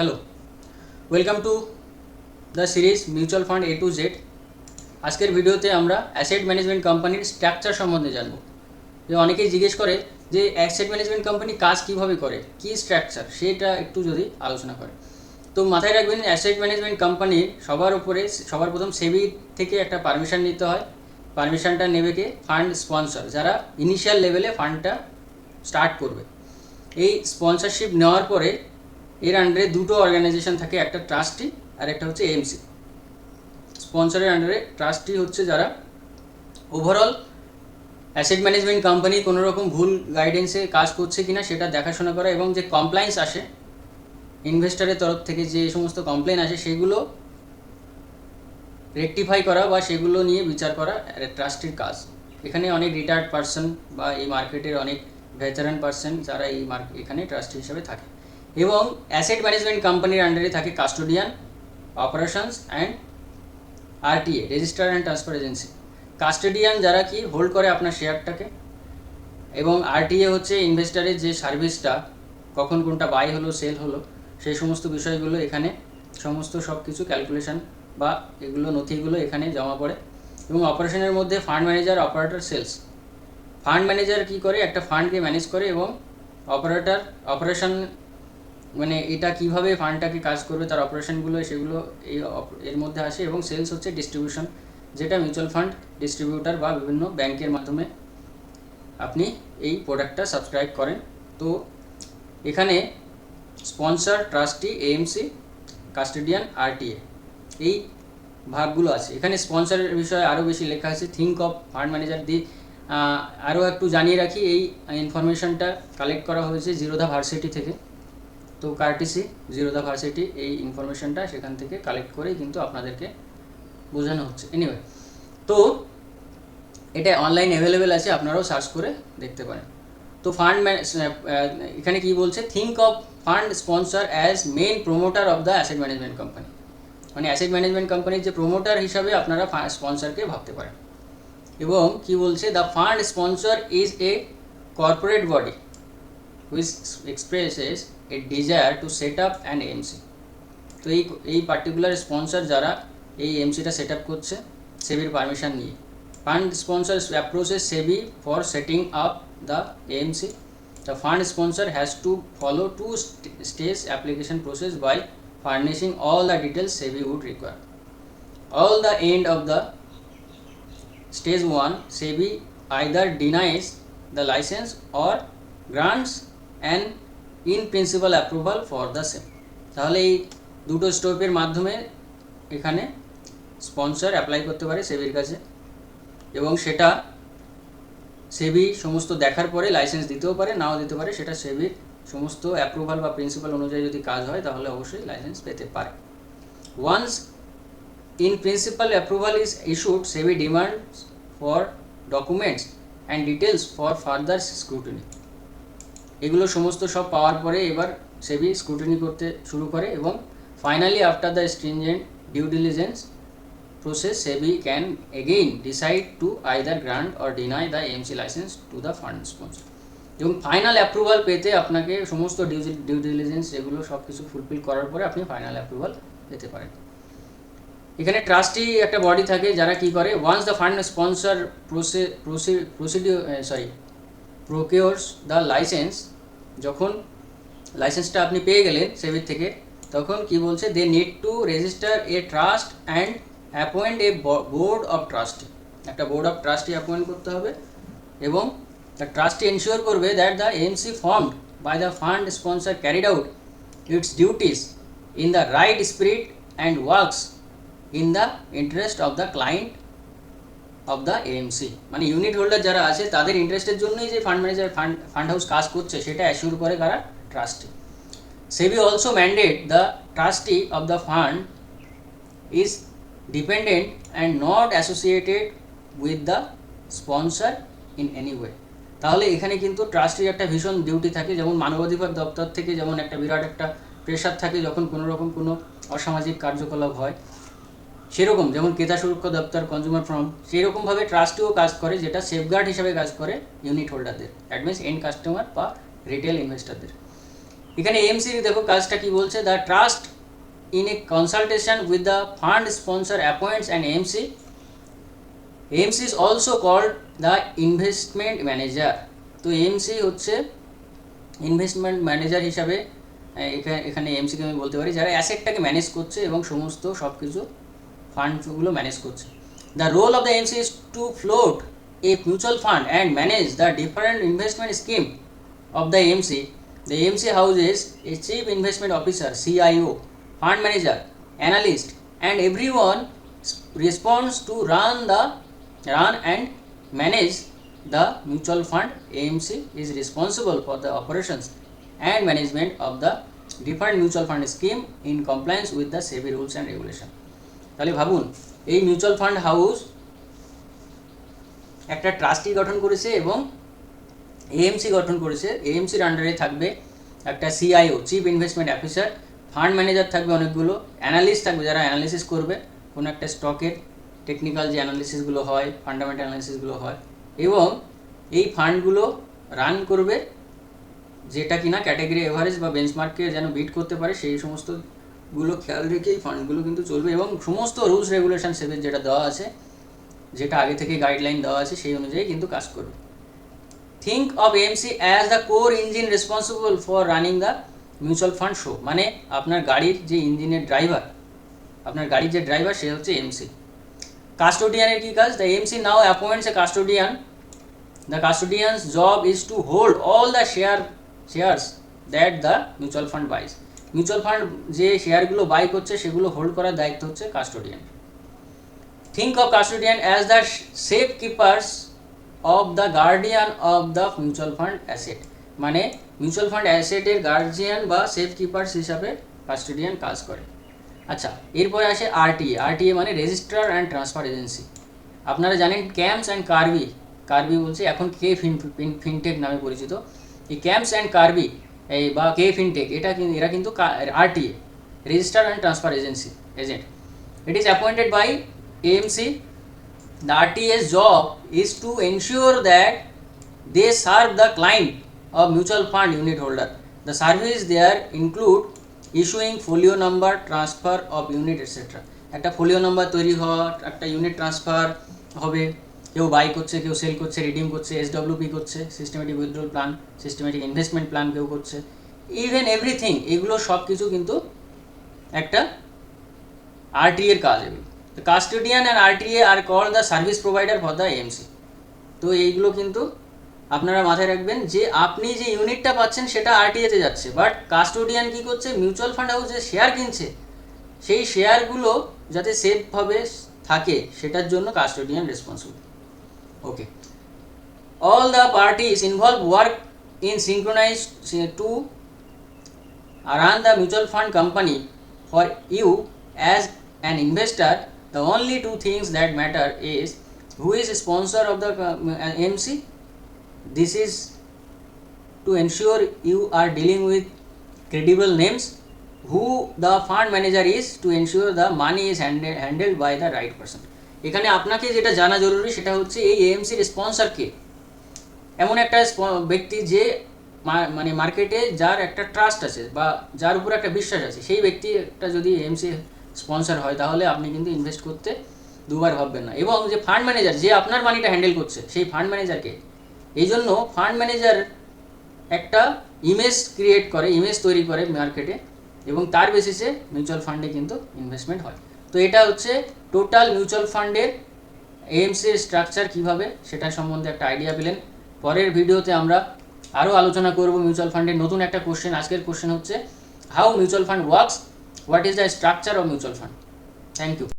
Hello welcome to the series mutual fund A to Z আজকের ভিডিওতে আমরা asset management কোম্পানির স্ট্রাকচার সম্বন্ধে জানব। যে অনেকেই জিজ্ঞেস করে যে অ্যাসেট ম্যানেজমেন্ট কোম্পানি কাজ কীভাবে করে, কি স্ট্রাকচার সেটা একটু যদি আলোচনা করে। তো মাথায় রাখবেন অ্যাসেট ম্যানেজমেন্ট কোম্পানির সবার উপরে, সবার প্রথম সেবি থেকে একটা পারমিশন নিতে হয়। পারমিশনটা নেবে কে? ফান্ড স্পন্সর যারা ইনিশিয়াল লেভেলে ফান্ডটা স্টার্ট করবে। এই স্পন্সরশিপ নেওয়ার পরে এর আন্ডারে দুটো অর্গানাইজেশন থাকে, একটা ট্রাস্টি আর একটা হচ্ছে এমসি স্পন্সরের আন্ডারে ট্রাস্টি হচ্ছে যারা ওভারঅল অ্যাসেট ম্যানেজমেন্ট কোম্পানি কোনো রকম ভুল গাইডেন্সে কাজ করছে কিনা সেটা দেখাশোনা করা এবং যে কমপ্লায়েন্স আসে ইনভেস্টরের তরফ থেকে যে সমস্ত কমপ্লেন আসে সেগুলো রেকটিফাই করা বা সেগুলো নিয়ে বিচার করা ট্রাস্টির কাজ। এখানে অনেক রিটায়ার্ড পার্সন বা এই মার্কেটের অনেক ভেটারান পার্সন যারা এই মার্কেট এখানে ট্রাস্টি হিসেবে থাকে। এবং অ্যাসেট ম্যানেজমেন্ট কোম্পানির আন্ডারে থাকে custodian, operations, and RTA, register and transfer agency. Custodian যারা কি হোল্ড করে আপনার শেয়ারটাকে? এবং আরটিএ হচ্ছে ইনভেস্টারের যে সার্ভিসটা, কখন কোনটা বাই হলো সেল হলো, সেই সমস্ত বিষয়গুলো এখানে সমস্ত সব কিছু ক্যালকুলেশন বা এগুলো নথিগুলো এখানে জমা পড়ে। এবং অপারেশনের মধ্যে fund manager operator sales fund manager কি করে? একটা ফান্ডকে ম্যানেজ করে এবং অপারেটর অপারেশন মানে এটা কীভাবে ফান্ডটাকে কাজ করবে, তার অপারেশনগুলো, সেগুলো এই এর মধ্যে আসে এবং সেলস হচ্ছে ডিস্ট্রিবিউশন, যেটা মিউচুয়াল ফান্ড, ডিস্ট্রিবিউটার বা বিভিন্ন ব্যাংকের মাধ্যমে আপনি এই প্রোডাক্টটা সাবস্ক্রাইব করেন। তো এখানে sponsor, trustee, AMC, custodian, RTA, এই ভাগগুলো আছে। এখানে স্পন্সরের বিষয়ে আরও বেশি লেখা আছে। থিঙ্ক অফ ফান্ড ম্যানেজার দি আরও একটু জানিয়ে রাখি, এই ইনফরমেশনটা কালেক্ট করা হয়েছে জিরোধা ভার্সিটি থেকে। তো কার্টিসি জিরোধা ভার্সিটি এই ইনফরমেশনটা সেখান থেকে কালেক্ট করেই কিন্তু আপনাদেরকে বোঝানো হচ্ছে। এনিওয়ে তো এটা অনলাইন অ্যাভেলেবেল আছে, আপনারাও সার্চ করে দেখতে পারেন। তো ফান্ড এখানে কি বলছে? Think of fund sponsor as main promoter of the asset management company মানে অ্যাসেট ম্যানেজমেন্ট কোম্পানির যে প্রোমোটার হিসাবে আপনারা স্পন্সরকে ভাবতে পারেন। এবং কি বলছে? The fund sponsor is a corporate body which expresses a desire to set up and AMC তো এই এই পার্টিকুলার স্পন্সর যারা এই এমসিটা সেট আপ করছে সেবির পারমিশন নিয়ে fund sponsor approaches SEBI for setting up the AMC the fund sponsor has to follow two stage application process by furnishing all the details SEBI would require. All the end of the stage 1 SEBI either denies the license or grants an in principle approval for the same. তাহলে এই দুটো স্টোপের মাধ্যমে এখানে sponsor apply করতে পারে সেবির কাছে। এবং সেটা সেবি সমস্ত দেখার পরে লাইসেন্স দিতেও পারে, নাও দিতে পারে। সেটা সেবির সমস্ত অ্যাপ্রুভাল বা প্রিন্সিপাল অনুযায়ী যদি কাজ হয়, তাহলে অবশ্যই লাইসেন্স পেতে পারে। Once in principle approval is issued SEBI demands for documents and details for further scrutiny এগুলো সমস্ত সব পাওয়ার পরে এবার সেবি স্ক্রুটিনি করতে শুরু করে এবং finally after the stringent due diligence process SEBI can again decide to either grant or deny the AMC license to the fund sponsor. এবং ফাইনাল অ্যাপ্রুভাল পেতে আপনাকে সমস্ত ডিউ ডিউ ডিলিজেন্স এগুলো সব কিছু ফুলফিল করার পরে আপনি ফাইনাল অ্যাপ্রুভাল পেতে পারেন। এখানে ট্রাস্টি একটা বডি থাকে যারা কি করে once the fund sponsor procedure sorry procures the licence যখন লাইসেন্সটা আপনি পেয়ে গেলেন সেবির থেকে, তখন কি বলছে? They need to register a trust and appoint a board of trustee একটা বোর্ড অফ ট্রাস্টি অ্যাপয়েন্ট করতে হবে এবং দ্য ট্রাস্টি এনশিওর করবে that the AMC formed by the fund sponsor carried out its duties in the right spirit and works in the interest of the client of the AMC মানে unit holder যারা আছে, তাদের ইন্টারেস্টের জন্যই যে fund manager fund fund house কাজ করছে, সেটা অ্যাসিওর করে কারা? Trustee SEBI also mandate the trustee of the fund is dependent and not associated with the sponsor in any way তাহলে এখানে কিন্তু ট্রাস্টির একটা ভীষণ ডিউটি থাকে, যেমন মানবাধিকার দপ্তর থেকে যেমন একটা বিরাট একটা প্রেশার থাকে, যখন কোনো রকম কোনো অসামাজিক কার্যকলাপ হয় সেরকম, যেমন ক্রেতা সুরক্ষা দপ্তর কনজিউমার ফর্ম সেরকমভাবে ট্রাস্টিও কাজ করে, যেটা সেফগার্ড হিসাবে কাজ করে ইউনিট হোল্ডারদের দ্যাট এন্ড কাস্টমার বা রিটেল ইনভেস্টারদের এখানে এমসি দেখো কাজটা কি বলছে? The trust in a consultation with the fund sponsor appoints and AMC AMC is also called the investment manager তো এমসি হচ্ছে ইনভেস্টমেন্ট ম্যানেজার হিসাবে, এখানে এমসিকে আমি বলতে পারি, যারা অ্যাসেটটাকে ম্যানেজ করছে এবং সমস্ত সব কিছু ফান্ডগুলো ম্যানেজ করছে the role of the AMC is to float a mutual fund and manage the different investment scheme of the AMC, the AMC houses a chief investment officer, CIO, fund manager, analyst, and everyone s- responds to run the run and manage the mutual fund. AMC is responsible for the operations and management of the different mutual fund scheme in compliance with the SEBI rules and regulation. তাহলে ভাবুন, এই mutual fund house একটা trustee গঠন করেছে এবং AMC গঠন করেছে। এএমসির আন্ডারে থাকবে একটা CIO chief investment officer fund manager থাকবে অনেকগুলো অ্যানালিস্ট থাকবে, যারা অ্যানালিসিস করবে, কোনো একটা স্টকের টেকনিক্যাল যে অ্যানালিসিসগুলো হয় ফান্ডামেন্টাল অ্যানালিসিসগুলো হয়, এবং এই ফান্ডগুলো রান করবে যেটা কিনা ক্যাটাগরি এভারেজ বা বেঞ্চমার্ককে যেন বিট করতে পারে, সেই সমস্ত গুলো খেয়াল রেখেই ফান্ডগুলো কিন্তু চলবে এবং সমস্ত রুলস রেগুলেশন সেভের যেটা দেওয়া আছে, যেটা আগে থেকে গাইডলাইন দেওয়া আছে সেই অনুযায়ী কিন্তু কাজ করবে। Think of AMC as the core engine responsible for running the mutual fund show মানে আপনার গাড়ির যে ইঞ্জিনের ড্রাইভার আপনার গাড়ির যে ড্রাইভার সে হচ্ছে এমসি কাস্টোডিয়ানের কী কাজ? The AMC now appoints a custodian the custodian's job is to hold all the share shares that the mutual fund buys mutual fund যে শেয়ারগুলো বাই করছে, সেগুলো হোল্ড করার দায়িত্ব হচ্ছে custodian think of custodian as the safekeepers of the guardian of the mutual fund asset মানে mutual fund অ্যাসেটের guardian বা সেফ কিপার্স হিসাবে কাস্টোডিয়ান কাজ করে। আচ্ছা এরপরে আসে আরটিএ আরটিএ মানে রেজিস্ট্রার অ্যান্ড ট্রান্সফার এজেন্সি আপনারা জানেন ক্যাম্পস অ্যান্ড কার্বি কার্বি বলছে, এখন কে ফিন ফিনটেক নামে পরিচিত? এই ক্যাম্পস অ্যান্ড কার্বি এই বা কে ফিনটেক এটা কিন্তু এরা কিন্তু RTA register and transfer agency agent it is appointed by AMC the RTA job is to ensure that they serve the client of mutual fund unit holder the service there include issuing folio number transfer of unit etcetera একটা folio number তৈরি হওয়া, একটা unit transfer হবে। কেউ by করছে, কেউ sell করছে redeem করছে এসডব্লিউপি করছে systematic withdrawal plan systematic investment plan কেউ করছে। ইভেন এভরিথিং এগুলো সব কিছু কিন্তু একটা আরটিএ এর কাজ এগুলো। তো custodian and RTA are call the service provider for the AMC তো এইগুলো কিন্তু আপনারা মাথায় রাখবেন যে আপনি যে ইউনিটটা পাচ্ছেন সেটা আরটিএতে যাচ্ছে। বাট কাস্টোডিয়ান কি করছে? মিউচুয়াল ফান্ড হাউস যে শেয়ার কিনছে। সেই শেয়ারগুলো যাতে সেফভাবে থাকে, সেটার জন্য custodian responsible okay all the parties involved work in synchronized to run the mutual fund company for you as an investor. The only two things that matter is who is sponsor of the uh, mc this is to ensure you are dealing with credible names. Who the fund manager is to ensure the money is handled by the right person এখানে আপনাকে যেটা জানা জরুরি সেটা হচ্ছে এই এএমসির sponsor কে। এমন একটা ব্যক্তি যে মানে মার্কেটে যার একটা ট্রাস্ট আছে বা যার উপর একটা বিশ্বাস আছে, সেই ব্যক্তি একটা যদি এমসি স্পন্সর হয় তাহলে আপনি কিন্তু ইনভেস্ট করতে দুবার ভাববেন না। এবং যে ফান্ড ম্যানেজার যে আপনার মানিটা হ্যান্ডেল করছে, সেই ফান্ড ম্যানেজারকে এই জন্য ফান্ড ম্যানেজার একটা ইমেজ ক্রিয়েট করে ইমেজ তৈরি করে মার্কেটে এবং তার বেসিসে মিউচুয়াল ফান্ডে কিন্তু ইনভেস্টমেন্ট হয়। তো এটা হচ্ছে টোটাল মিউচুয়াল ফান্ডের এএমসির স্ট্রাকচার কীভাবে, সেটা সম্বন্ধে একটা আইডিয়া পেলেন। পরের ভিডিওতে আমরা আরও আলোচনা করব মিউচুয়াল ফান্ডের নতুন একটা কোশ্চেন আজকের কোশ্চেন হচ্ছে how mutual fund works what is the structure of mutual fund thank you